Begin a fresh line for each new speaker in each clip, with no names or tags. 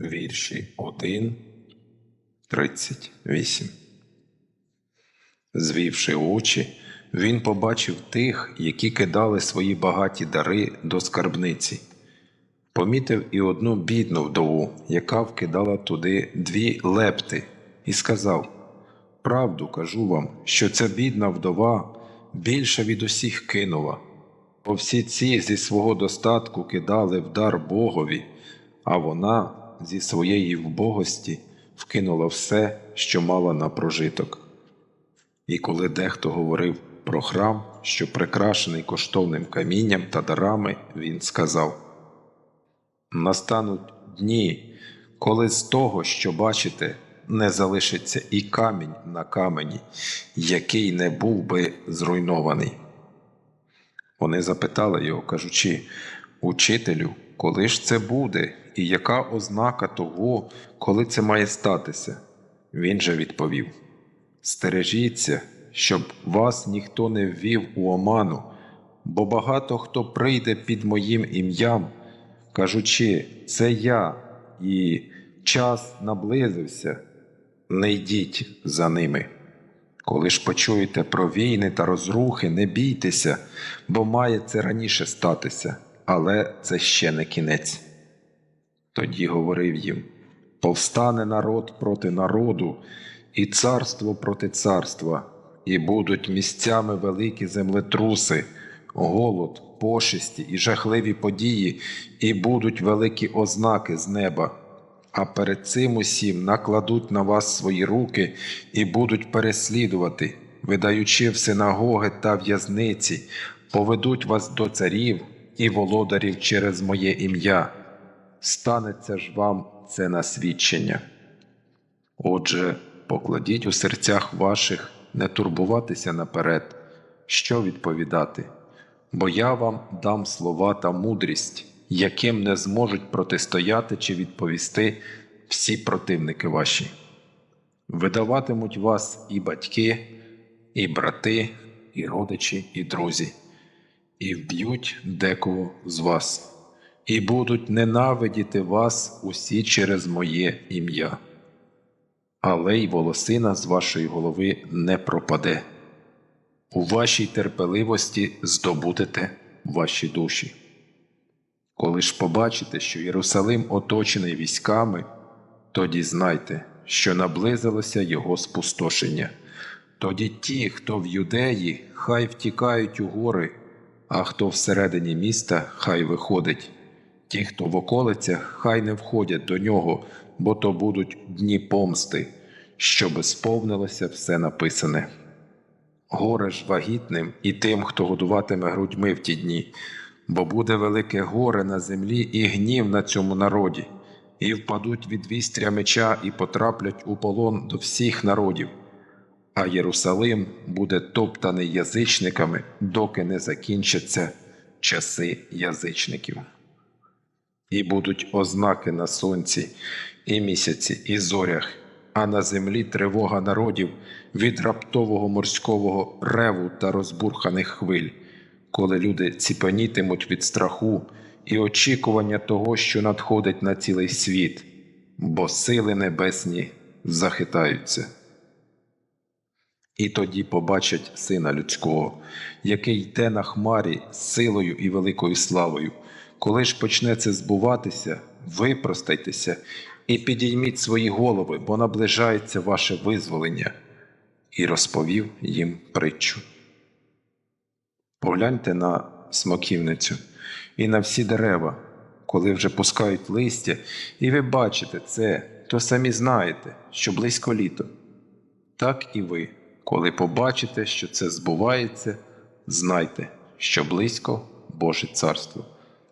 вірші 1, 38. Звівши очі, він побачив тих, які кидали свої багаті дари до скарбниці. Помітив і одну бідну вдову, яка вкидала туди дві лепти, і сказав: Правду кажу вам, що ця бідна вдова більше від усіх кинула, бо всі ці зі свого достатку кидали в дар Богові, а вона зі своєї вбогості вкинула все, що мала на прожиток. І коли дехто говорив про храм, що прикрашений коштовним камінням та дарами, він сказав: Настануть дні, коли з того, що бачите, не залишиться і камінь на камені, який не був би зруйнований. Вони запитали його, кажучи, Учителю, коли ж це буде, і яка ознака того, коли це має статися? Він же відповів: Стережіться, щоб вас ніхто не ввів у оману, бо багато хто прийде під моїм ім'ям, кажучи, це я, і час наблизився, не йдіть за ними. Коли ж почуєте про війни та розрухи, не бійтеся, бо має це раніше статися, але це ще не кінець. Тоді говорив їм: повстане народ проти народу, і царство проти царства, і будуть місцями великі землетруси, голод, пошесті і жахливі події, і будуть великі ознаки з неба. А перед цим усім накладуть на вас свої руки і будуть переслідувати, видаючи в синагоги та в'язниці, поведуть вас до царів і володарів через моє ім'я. Станеться ж вам це на свідчення. Отже, покладіть у серцях ваших не турбуватися наперед, що відповідати, бо я вам дам слова та мудрість, яким не зможуть протистояти чи відповісти всі противники ваші. Видаватимуть вас і батьки, і брати, і родичі, і друзі, і вб'ють декого з вас, і будуть ненавидіти вас усі через моє ім'я. Але й волосина з вашої голови не пропаде. У вашій терпеливості здобудете ваші душі. Коли ж побачите, що Єрусалим оточений військами, тоді знайте, що наблизилося його спустошення. Тоді ті, хто в юдеї, хай втікають у гори, а хто всередині міста, хай виходить. Ті, хто в околицях, хай не входять до нього, бо то будуть дні помсти, щоби сповнилося все написане. Горе ж вагітним і тим, хто годуватиме грудьми в ті дні, бо буде велике горе на землі і гнів на цьому народі, і впадуть від вістря меча і потраплять у полон до всіх народів, а Єрусалим буде топтаний язичниками, доки не закінчаться часи язичників. І будуть ознаки на сонці, і місяці, і зорях, а на землі тривога народів від раптового морського реву та розбурханих хвиль, коли люди ціпанітимуть від страху і очікування того, що надходить на цілий світ, бо сили небесні захитаються. І тоді побачать Сина Людського, який йде на хмарі з силою і великою славою. Коли ж почне це збуватися, випростайтеся і підійміть свої голови, бо наближається ваше визволення, і розповів їм притчу. Погляньте на смоківницю і на всі дерева, коли вже пускають листя, і ви бачите це, то самі знаєте, що близько літо. Так і ви, коли побачите, що це збувається, знайте, що близько Боже Царство.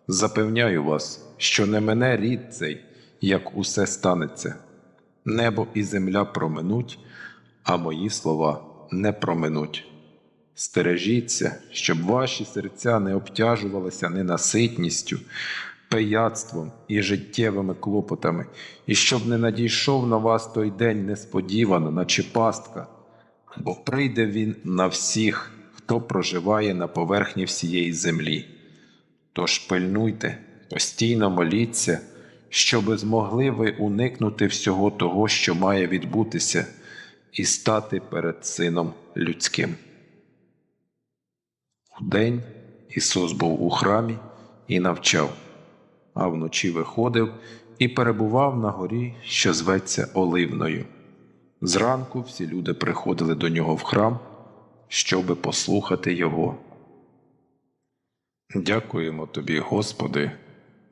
Запевняю вас, що не мене рід цей, як усе станеться. Небо і земля проминуть, а мої слова не проминуть. Стережіться, щоб ваші серця не обтяжувалися ненаситністю, пияцтвом і життєвими клопотами, і щоб не надійшов на вас той день несподівано, наче пастка, бо прийде він на всіх, хто проживає на поверхні всієї землі. Тож пильнуйте, постійно моліться, щоби змогли ви уникнути всього того, що має відбутися, і стати перед Сином Людським. Удень Ісус був у храмі і навчав, а вночі виходив і перебував на горі, що зветься Оливною. Зранку всі люди приходили до нього в храм, щоби послухати Його. Дякуємо тобі, Господи,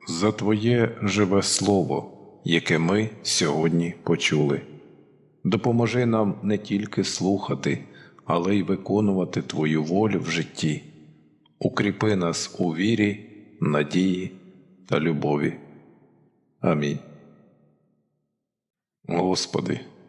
за Твоє живе Слово, яке ми сьогодні почули. Допоможи нам не тільки слухати, але й виконувати Твою волю в житті. Укріпи нас у вірі, надії та любові. Амінь. Господи,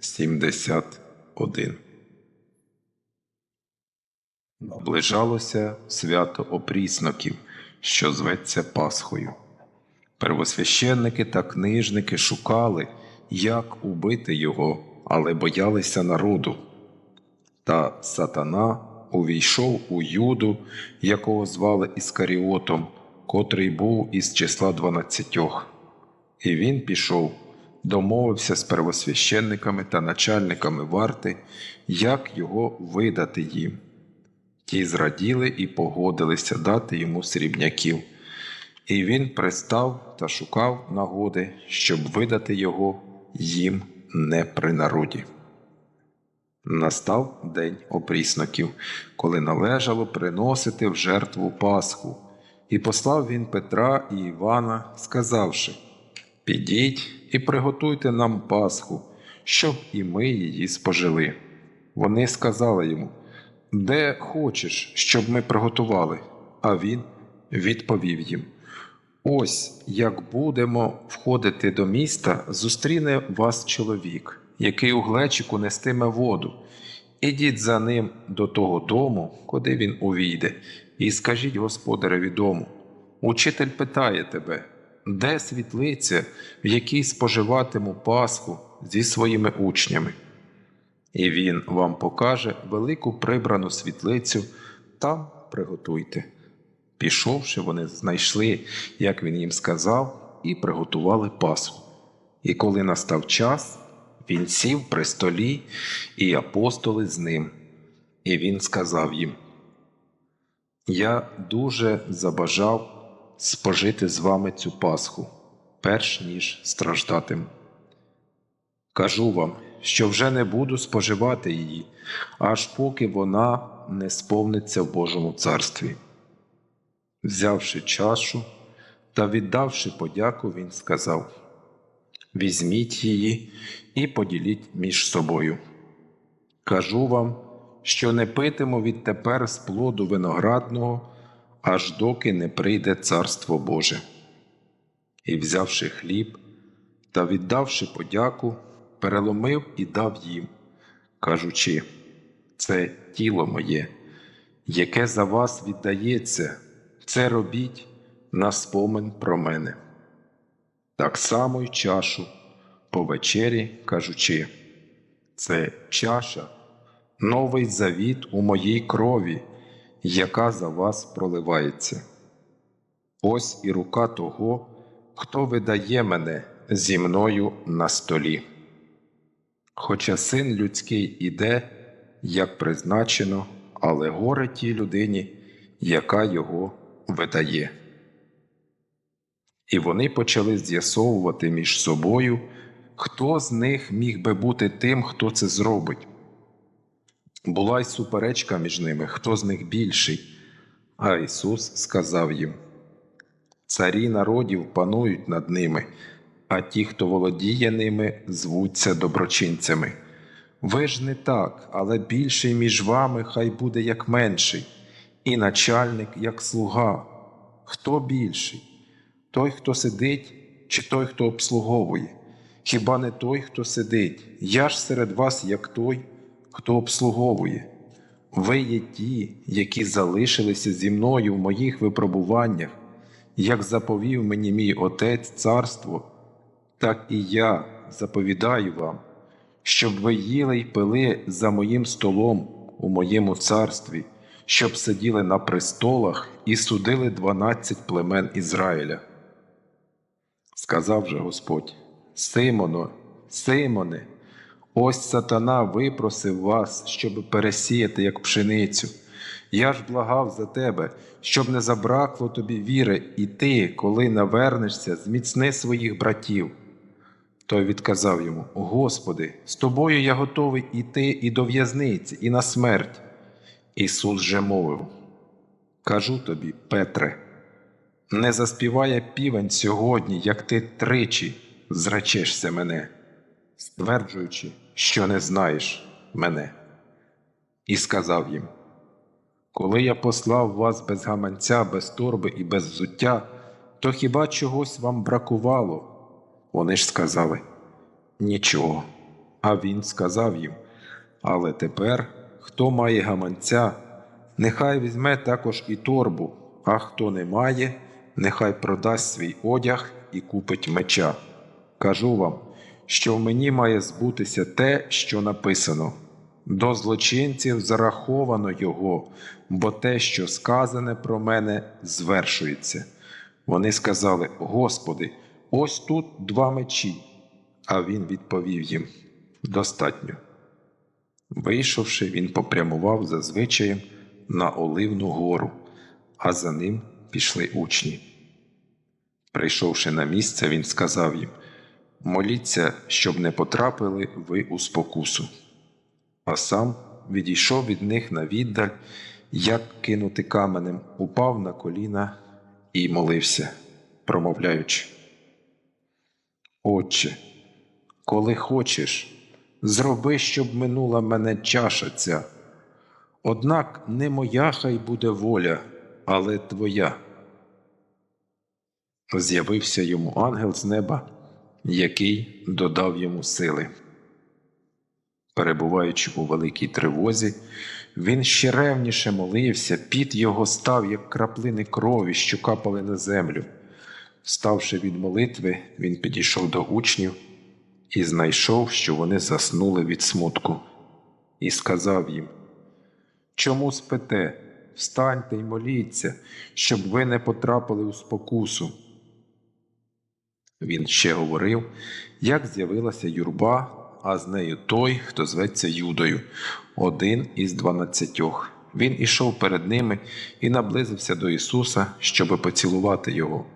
71. Наближалося свято опрісноків, що зветься Пасхою. Первосвященники та книжники шукали, як убити його, але боялися народу. Та сатана увійшов у Юду, якого звали Іскаріотом, котрий був із числа дванадцятьох. І він пішов, домовився з первосвященниками та начальниками варти, як його видати їм. Ті зраділи і погодилися дати йому срібняків. І він пристав та шукав нагоди, щоб видати його їм не при народі. Настав день опрісноків, коли належало приносити в жертву Пасху, і послав він Петра і Івана, сказавши: Підіть і приготуйте нам Пасху, щоб і ми її спожили. Вони сказали йому: Де хочеш, щоб ми приготували? А він відповів їм: Ось як будемо входити до міста, зустріне вас чоловік, який у глечику нестиме воду. Ідіть за ним до того дому, куди він увійде, і скажіть господареві дому. Учитель питає тебе, де світлиця, в якій споживатиму Пасху зі своїми учнями? І він вам покаже велику прибрану світлицю, там приготуйте. Пішовши, вони знайшли, як він їм сказав, і приготували Пасху. І коли настав час, він сів при столі, і апостоли з ним. І він сказав їм: Я дуже забажав спожити з вами цю Пасху, перш ніж страждатиму. Кажу вам, що вже не буду споживати її, аж поки вона не сповниться в Божому царстві. Взявши чашу та віддавши подяку, він сказав: Візьміть її і поділіть між собою. Кажу вам, що не питиму відтепер з плоду виноградного, аж доки не прийде Царство Боже. І, взявши хліб та віддавши подяку, переломив і дав їм, кажучи, це тіло моє, яке за вас віддається, це робіть на спомин про мене. Так само й чашу по вечері, кажучи, це чаша, новий завіт у моїй крові, яка за вас проливається. Ось і рука того, хто видає мене зі мною на столі. Хоча син людський іде, як призначено, але горе тій людині, яка його видає. І вони почали з'ясовувати між собою, хто з них міг би бути тим, хто це зробить. Була й суперечка між ними, хто з них більший. А Ісус сказав їм: Царі народів панують над ними, а ті, хто володіє ними, звуться доброчинцями. Ви ж не так, але більший між вами хай буде як менший, і начальник як слуга. Хто більший? Той, хто сидить, чи той, хто обслуговує? Хіба не той, хто сидить? Я ж серед вас, як той, хто обслуговує. Ви є ті, які залишилися зі мною в моїх випробуваннях, як заповів мені мій Отець царство, так і я заповідаю вам, щоб ви їли й пили за моїм столом у моєму царстві, щоб сиділи на престолах і судили дванадцять племен Ізраїля. Сказав же Господь: Симоно, Симоне, ось сатана випросив вас, щоб пересіяти, як пшеницю. Я ж благав за тебе, щоб не забракло тобі віри, і ти, коли навернешся, зміцни своїх братів. Той відказав йому: Господи, з тобою я готовий іти і до в'язниці, і на смерть. Ісус же мовив: Кажу тобі, Петре, не заспіває півень сьогодні, як ти тричі зречешся мене, стверджуючи, що не знаєш мене. І сказав їм: Коли я послав вас без гаманця, без торби і без взуття, то хіба чогось вам бракувало? Вони ж сказали нічого. А він сказав їм: Але тепер, хто має гаманця, нехай візьме також і торбу, а хто не має, нехай продасть свій одяг і купить меча. Кажу вам, що в мені має збутися те, що написано. До злочинців зараховано його, бо те, що сказане про мене, звершується. Вони сказали: Господи, ось тут два мечі. А він відповів їм: Достатньо. Вийшовши, він попрямував за звичаєм на Оливну гору, а за ним пішли учні. Прийшовши на місце, він сказав їм: Моліться, щоб не потрапили ви у спокусу. А сам відійшов від них на віддаль, як кинути каменем, упав на коліна і молився, промовляючи. Отче, коли хочеш, зроби, щоб минула мене чаша ця. Однак не моя хай буде воля, але твоя. З'явився йому ангел з неба, який додав йому сили. Перебуваючи у великій тривозі, він ще ревніше молився, під його став, як краплини крові, що капали на землю. Ставши від молитви, він підійшов до учнів і знайшов, що вони заснули від смутку, і сказав їм: Чому спите? Встаньте й моліться, щоб ви не потрапили у спокусу. Він ще говорив, як з'явилася юрба, а з нею той, хто зветься Юдою, один із дванадцятьох. Він ішов перед ними і наблизився до Ісуса, щоби поцілувати його,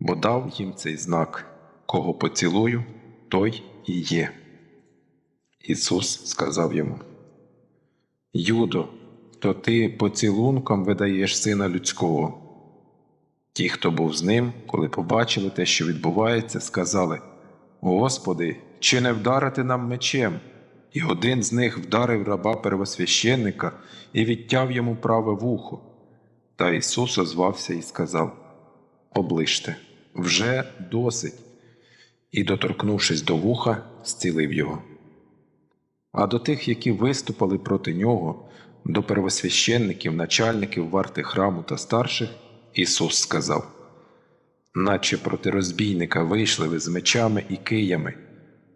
бо дав їм цей знак кого поцілую, той і є. Ісус сказав йому: Юдо, то ти поцілунком видаєш сина людського. Ті, хто був з ним, коли побачили те, що відбувається, сказали: Господи, чи не вдарити нам мечем? І один з них вдарив раба первосвященника і відтяв йому праве вухо. Та Ісус озвався і сказав: Оближте, вже досить. І, доторкнувшись до вуха, зцілив його. А до тих, які виступали проти нього, до первосвященників, начальників варти храму та старших, Ісус сказав: Наче проти розбійника вийшли ви з мечами і киями.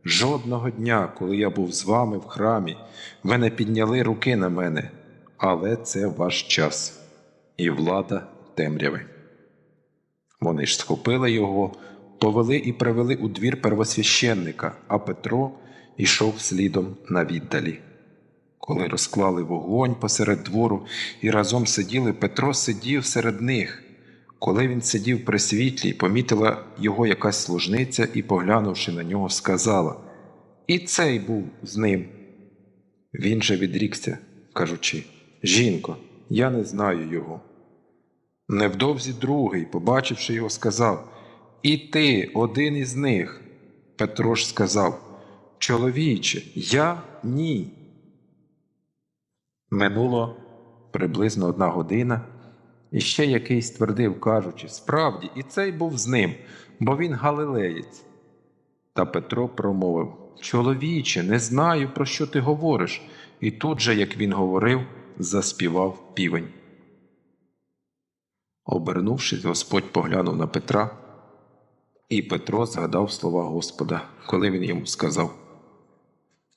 Жодного дня, коли я був з вами в храмі, ви не підняли руки на мене, але це ваш час і влада темряви. Вони ж схопили його, повели і привели у двір первосвященника, а Петро йшов слідом на віддалі. Коли розклали вогонь посеред двору і разом сиділи, Петро сидів серед них. Коли він сидів при світлі, помітила його якась служниця і, поглянувши на нього, сказала І цей був з ним. Він же відрікся, кажучи Жінко, я не знаю його. Невдовзі другий, побачивши його, сказав І ти один із них. Петро ж сказав Чоловіче, я ні. Минуло приблизно одна година, і ще якийсь твердив, кажучи, справді, і цей був з ним, бо він галилеєць. Та Петро промовив Чоловіче, не знаю, про що ти говориш. І тут же, як він говорив, заспівав півень. Обернувшись, Господь поглянув на Петра, і Петро згадав слова Господа, коли він йому сказав: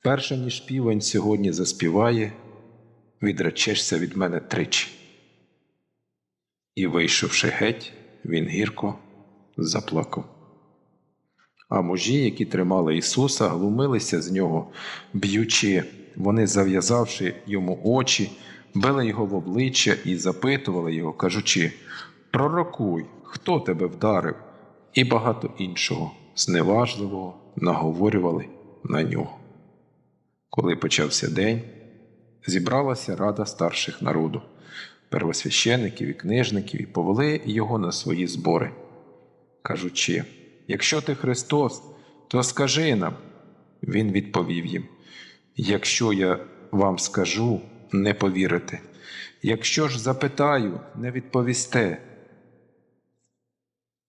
Перше, ніж півень сьогодні заспіває, відречешся від мене тричі. І, вийшовши геть, він гірко заплакав. А мужі, які тримали Ісуса, глумилися з нього, б'ючи, вони, зав'язавши йому очі, били його в обличчя і запитували його, кажучи: Пророкуй, хто тебе вдарив? І багато іншого, зневажливого, наговорювали на нього. Коли почався день, зібралася рада старших народу, первосвящеників і книжників, і повели його на свої збори, кажучи: Якщо ти Христос, то скажи нам. Він відповів їм: Якщо я вам скажу, не повірите. Якщо ж запитаю, не відповісте.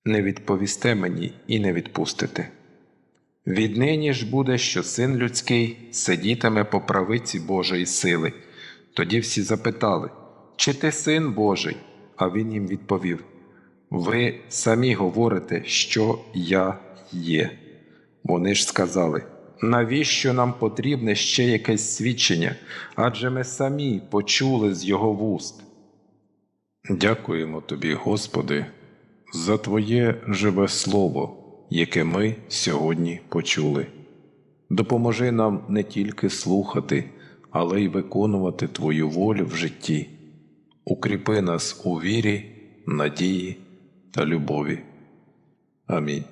Не відповісте мені і не відпустите. Віднині ж буде, що син людський сидітиме по правиці Божої сили. Тоді всі запитали, чи ти син Божий? А він їм відповів: Ви самі говорите, що я є. Вони ж сказали, навіщо нам потрібне ще якесь свідчення, адже ми самі почули з його вуст. Дякуємо тобі, Господи, за Твоє живе Слово, яке ми сьогодні почули. Допоможи нам не тільки слухати, але й виконувати Твою волю в житті. Укріпи нас у вірі, надії та любові. Амінь.